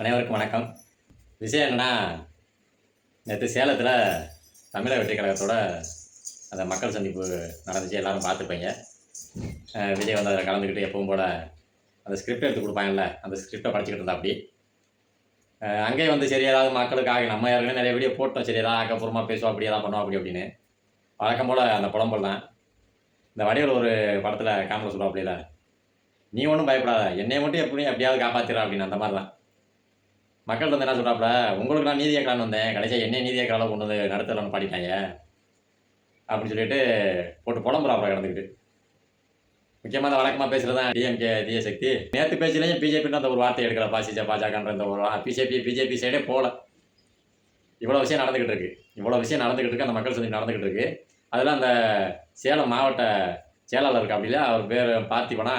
அனைவருக்கும் வணக்கம். விஷயம் என்னன்னா நேற்று சேலத்தில் தமிழக வெற்றி கழகத்தோட அந்த மக்கள் சந்திப்பு நடந்துச்சு எல்லோரும் பார்த்துருப்பீங்க. விஜய் வந்து அதில் கலந்துக்கிட்டு எப்பவும் போல் அந்த ஸ்கிரிப்ட் எடுத்து கொடுப்பாங்கல்ல அந்த ஸ்கிரிப்டை படிச்சுக்கிட்டு இருந்தா அப்படி. அங்கேயே வந்து சரி ஏதாவது மக்களுக்காக நம்ம யாருமே நிறைய வீடியோ போட்டோம் சரி ஏதாவது ஆக்கப்பூர்வமாக பேசுவோம் அப்படி ஏதாவது பண்ணுவோம் அப்படி அப்படின்னு வழக்கம் போல் அந்த புலம்பல் தான். இந்த வடிவில் ஒரு படத்தில் காமெடி சொல்லுவோம் அப்படில நீ ஒன்றும் பயப்படாத என்னை மட்டும் எப்படி எப்படியாவது காப்பாத்திரா அப்படின்னு அந்த மாதிரி தான். மக்கள் வந்து என்ன சொல்கிறாப்புல உங்களுக்கு நான் நீதி கேட்கலான்னு வந்தேன். கடைசியாக என்ன நீதி கேட்கற கொண்டு வந்து நடத்தலாம்னு பாடிட்டாங்க அப்படின்னு சொல்லிட்டு போட்டு புலம்புறாப்புல கிடந்துக்கிட்டு. முக்கியமாக அந்த வழக்கமாக பேசுகிறது தான் டிஎம்கே தீய சக்தி. நேற்று பேச்சிலேயும் பிஜேபின்னு அந்த ஒரு வார்த்தை எடுக்கிற பாசிச்சா பாஜகன்ற அந்த ஒரு பிஜேபி பிஜேபி சைடே போகல. இவ்வளோ விஷயம் நடந்துக்கிட்டு இருக்குது இவ்வளோ விஷயம் நடந்துக்கிட்டு இருக்கு. அந்த மக்கள் சந்தி நடந்துக்கிட்டு இருக்கு. அதில் அந்த சேலம் மாவட்ட செயலாளர் இருக்கா அப்படில அவர் பேர் பார்த்திபனா.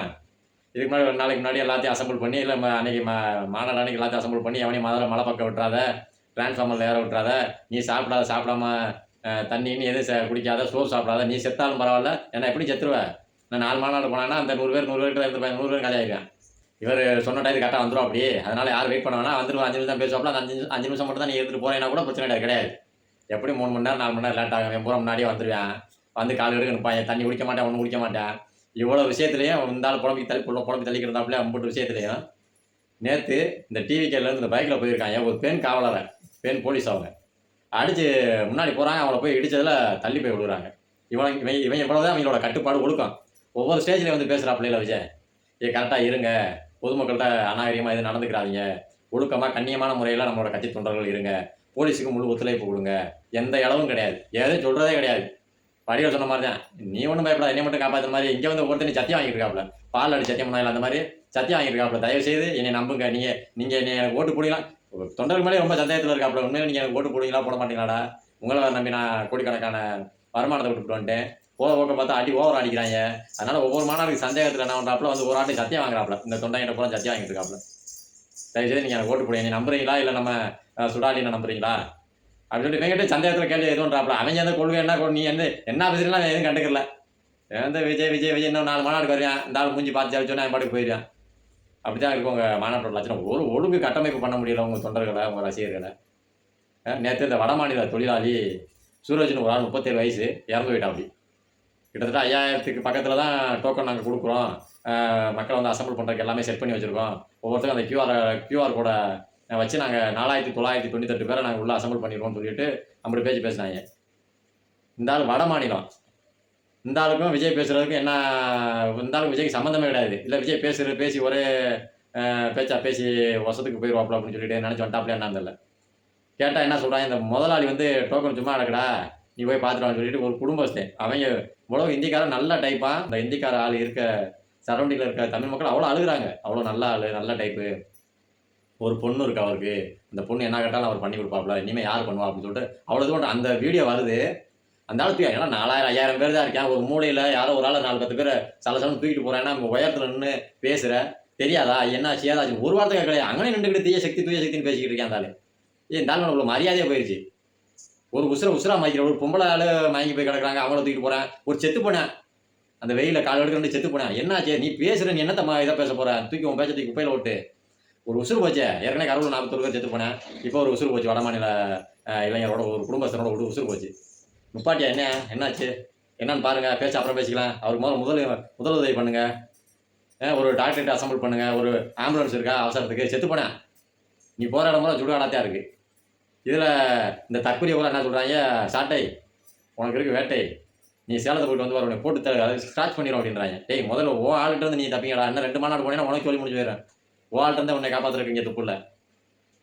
இதுக்கு முன்னாடி ஒரு நாளைக்கு முன்னாடி எல்லாத்தையும் அசம்பிள் பண்ணி இல்லை ம- அன்னைக்கு மா மாநாடு அன்னைக்கு எல்லாத்தையும் அசம்பிள் பண்ணி எவனையும் மதுரை மலை பக்கம் விட்டுறாத டிரான்ஸ்ஃபார்மரில் ஏற விட்டுறாத நீ சாப்பிடாத சாப்பிடாம தண்ணின்னு எதுவும் ச- குடிக்காத சோறு சாப்பிடாத நீ செத்தாலும் பரவாயில்ல ஏன்னா எப்படி செத்துருவேன் நான் நாலு மாநாடு போனேன்னா அந்த நூறு பேர் நூறு பேருக்கு இருந்து நூறு பேர் காலியாயிருக்கேன் இவர் சொன்ன டைம் கரெக்டாக வந்துடும் அப்படி. அதனால் யாரும் வெயிட் பண்ண வேணா வந்துடும் அஞ்சு நிமிஷம் பேசுவாப்ல. அந்த அஞ்சு அஞ்சு நிமிஷம் மட்டும் தான் நீ எடுத்துகிட்டு போனேன்னா கூட பிரச்சனை கிடையாது கிடையாது. எப்படி மூணு மணி நேரம் நாலு மணி நேரம் லேட் ஆகும்? என் பூரா முன்னாடியே வந்துடுவேன் வந்து கால் எடுக்க நிற்பான் தண்ணி குடிக்க மாட்டேன் ஒன்றும் குடிக்க மாட்டேன். இவ்வளோ விஷயத்துலையும் இருந்தாலும் புலம்பி தள்ளி புள்ள புலம்பி தள்ளிக்கிறதாப்புல அம்பட்டு விஷயத்துலையும் நேற்று இந்த டிவி இருந்து இந்த பைக்கில் போயிருக்காங்க. ஒரு பெண் காவலரை பெண் போலீஸ் அவங்க. அடித்து முன்னாடி போகிறாங்க அவளை போய் இடித்ததில் தள்ளி போய் விடுறாங்க. இவன் இவன் இவன் இவ்வளோதான் அவங்களோட கட்டுப்பாடு ஒழுக்கம். ஒவ்வொரு ஸ்டேஜ்லேயும் வந்து பேசுகிறாப்புல விஜய் இது கரெக்டாக இருங்க. பொதுமக்கள்கிட்ட அநாகரிகமாக எதுவும் நடந்துக்கிறாதீங்க. ஒழுக்கமாக கண்ணியமான முறையில் நம்மளோட கட்சி தொண்டர்கள் இருங்க. போலீஸுக்கு முழு ஒத்துழைப்பு கொடுங்க. எந்த இளவும் கிடையாது. எதுவும் சொல்கிறதே கிடையாது. படிகள் சொன்ன மாதிரி தான் நீ ஒன்றும் பயப்படாத என்னை மட்டும் காப்பாற்றுற மாதிரி. இங்கே வந்து ஒருத்தனை சத்தியம் வாங்கிட்டு இருக்காப்புல. பால் அடி சத்தியம் பண்ணாயில் அந்த மாதிரி சத்தியம் வாங்கிட்டு இருக்காப்புல. தயவு செய்து என்னை நம்புங்க. நீங்கள் நீங்கள் என்னை எனக்கு ஓட்டு போடலாம் தொண்டர்கள் மேலே ரொம்ப சந்தேகத்தில் இருக்காப்புல. உண்மையில நீங்கள் எனக்கு ஓட்டு போடுவீங்களா? போட மாட்டீங்களாடா? உங்களை நம்பி நான் கோடிக்கணக்கான வருமானத்தை விட்டுட்டு வந்துட்டேன். போக போக்க பார்த்தா அடி ஓவர் அடிக்கிறாங்க. அதனால ஒவ்வொரு மாணவருக்கு சந்தேகத்தில் என்ன பண்ணுறாப்புல வந்து ஒரு ஆண்டு சத்தியம் வாங்குறாப்புல. இந்த தொண்டைகிட்ட பூரா சத்தியம் வாங்கிட்டு இருக்காப்புல. தயவு செய்து நீங்கள் எனக்கு ஓட்டு போடுங்க. என்னை நம்புறீங்களா? இல்லை நம்ம சுடாலினை நம்புறீங்களா? அப்படின்னு சொல்லிட்டு இவங்கிட்ட சந்தேகத்தில் கேள்வி எதுவும்ன்றாப்புல அவன் எந்த கொள்கை என்ன நீ என்ன என்ன பேசுறீங்களா எதுவும் கண்டுக்கல. எந்த விஜய் விஜய் விஜய் இன்னும் நாலு மாநாடுக்கு வருவேன் இந்த ஆள் மூஞ்சி பார்த்து சொன்னா அவன் பாட்டுக்கு போயிடுவேன் அப்படிதான் இருக்கும் உங்கள் மாநாட்டோட லட்சணம் ஒரு ஒழுங்கு கட்டமைப்பு பண்ண முடியல உங்கள் தொண்டர்களை உங்கள் ரசிகர்களை. நேற்று இந்த வட மாநில தொழிலாளி சூரஜ்னு ஒரு ஆள் முப்பத்தேழு வயசு இறந்து போயிட்டான் அப்படி. கிட்டத்தட்ட ஐயாயிரத்துக்கு பக்கத்தில் தான் டோக்கன் நாங்கள் கொடுக்குறோம். மக்களை வந்து அசம்பிள் பண்ணுறதுக்கு எல்லாமே செட் பண்ணி வச்சுருக்கோம். ஒவ்வொருத்தரும் அந்த கியூஆர் கியூஆர் கோடை வச்சு நாங்கள் நாலாயிரத்தி தொள்ளாயிரத்தி தொண்ணூத்தெட்டு பேரை நாங்கள் உள்ளே அசம்பிள் பண்ணிடுவோம்னு சொல்லிட்டு அப்படி பேச்சு பேசினாங்க. இந்த ஆள் வட மாநிலம். இந்த ஆளுக்கும் விஜய் பேசுகிறதுக்கும் என்ன இந்த ஆளுக்கு விஜய்க்கு சம்மந்தமே கிடையாது. இல்லை விஜய் பேசுகிற பேசி ஒரே பேச்சா பேசி வசத்துக்கு போயிடுவாப்ல அப்படின்னு சொல்லிட்டு நினச்சி வந்துட்டாப்லையா என்னன்னு தெரியல. கேட்டால் என்ன சொல்கிறாங்க இந்த முதலாளி வந்து டோக்கன் சும்மா அடக்கடா நீ போய் பார்த்துருவான்னு சொல்லிட்டு ஒரு குடும்பஸ்தே அவங்க இவ்வளோ இந்திக்காரன் நல்ல டைப்பாக இந்த இந்திக்கார ஆள் இருக்க சரௌண்டிங்கில் இருக்க தமிழ் மக்கள் அவ்வளோ அழுகுறாங்க. அவ்வளோ நல்ல ஆள் நல்ல டைப்பு ஒரு பொண்ணு இருக்கு அவருக்கு? அந்த பொண்ணு என்ன கேட்டாலும் அவர் பண்ணி கொடுப்பாப்ல இனிமேல் யார் பண்ணுவா அப்படின்னு சொல்லிட்டு அவ்வளோ தூரம் அந்த வீடியோ வருது. அந்த ஆள் தூக்கி ஏன்னா நாலாயிரம் ஐயாயிரம் பேர் தான் இருக்கேன் ஒரு மூலையில் யாரோ ஒரு ஆள் நாலு பத்து பேர் சல சலன்னு தூக்கிட்டு போகிறேன் நம்ம உயரத்தில் நின்று பேசுகிற தெரியாதா? என்ன ஏதாச்சு? ஒரு வார்த்தை கிடையாது அங்கே நின்றுக்கிட்டு தீய சக்தி தூய சக்தின்னு பேசிக்கிட்டு இருக்கேன் அந்த ஆள். ஏன் இந்த ஆள் மரியாதையாக போயிடுச்சு ஒரு உசுர உசுரா மாய்க்கிற ஒரு பொம்பளை ஆள் மயங்கி போய் கிடக்குறாங்க அவங்கள தூக்கிட்டு போகிறேன் ஒரு செத்து போனேன் அந்த வெயில கால் எடுக்க செத்து போனேன் என்னாச்சு? நீ பேசுற நீ என்னத்த இதை பேச போகிறேன் தூக்கி உன் பேச்ச தூக்கி குப்பையில விட்டு ஒரு உசுறு போச்சு. ஏற்கனவே கருவில் நாற்பத்தொரு பேர் செத்து போனேன். இப்போ ஒரு உசுறு போச்சு. வடமாநில அஹ், இளைஞரோட ஒரு குடும்பஸ்தனோட ஒரு உசுறு போச்சு. முப்பாட்டியா என்ன? என்னாச்சு? என்னன்னு பாருங்க. பேச்சு அப்புறம் பேசிக்கலாம். அவருக்கு முதல்ல முதல் முதலுதவி பண்ணுங்கள் ஒரு டாக்டர்கிட்ட அசம்பிள் பண்ணுங்கள் ஒரு ஆம்புலன்ஸ் இருக்கா? அவசரத்துக்கு. செத்து போனேன். நீ இடம் முதல்ல சுடுகாடாத்தான் இருக்குது இதில் இந்த தற்கொலை கூட என்ன சொல்கிறாங்க சாட்டை. உனக்கு இருக்கு வேட்டை. நீ சேலத்தை போயிட்டு வந்து வர உன்னை போட்டு தர அதை ஸ்க்ராச் பண்ணிடும் அப்படின்றாங்க. டேய் முதல்ல ஓ ஆள்கிட்ட இருந்து நீ தப்பிங்கடா. இன்னும் ரெண்டு மாநாடு போனேன்னா உனக்கு சொல்லி முடிஞ்சு போயிடுறேன். ஓ ஆள்கிட்ட உன்னை காப்பாத்துறதுக்கு இங்கே துப்புல.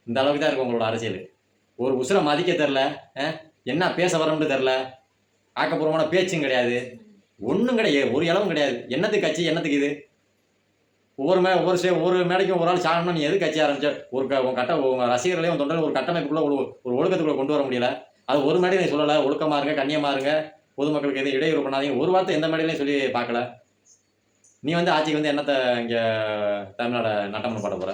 இந்த அளவுக்கு தான் இருக்கு உங்களோட அரசியல். ஒரு உசுரை மதிக்க தெரில என்ன பேச வரோம்னு தெரில. ஆக்கப்பூர்வமான பேச்சும் கிடையாது. ஒன்றும் கிடையாது ஒரு இளவும் கிடையாது. என்னத்துக்கு கட்சி என்னத்துக்கு இது? ஒவ்வொரு மே ஒவ்வொரு சே ஒவ்வொரு மேடைக்கும் ஒரு ஆள் சாகணும்னு நீ எது கட்சி ஆரம்பிச்ச? ஒரு க உன் கட்ட உங்கள் ரசிகர்களையும் உன் தொண்டர்கள் ஒரு கட்டமைப்புக்குள்ளே ஒரு ஒரு ஒழுக்கத்துக்குள்ள கொண்டு வர முடியல. அது ஒரு மேடையும் நீ சொல்லலை ஒழுக்கமாக இருங்க கண்ணியமாக இருங்க. பொதுமக்களுக்கு எதுவும் இடையூறு பண்ணாதீங்க. ஒரு வார்த்தை எந்த மேடையிலையும் சொல்லி பார்க்கல. நீ வந்து ஆட்சிக்கு வந்து என்னத்தை இங்கே தமிழ்நாட நட்டமனம் பாட போகிற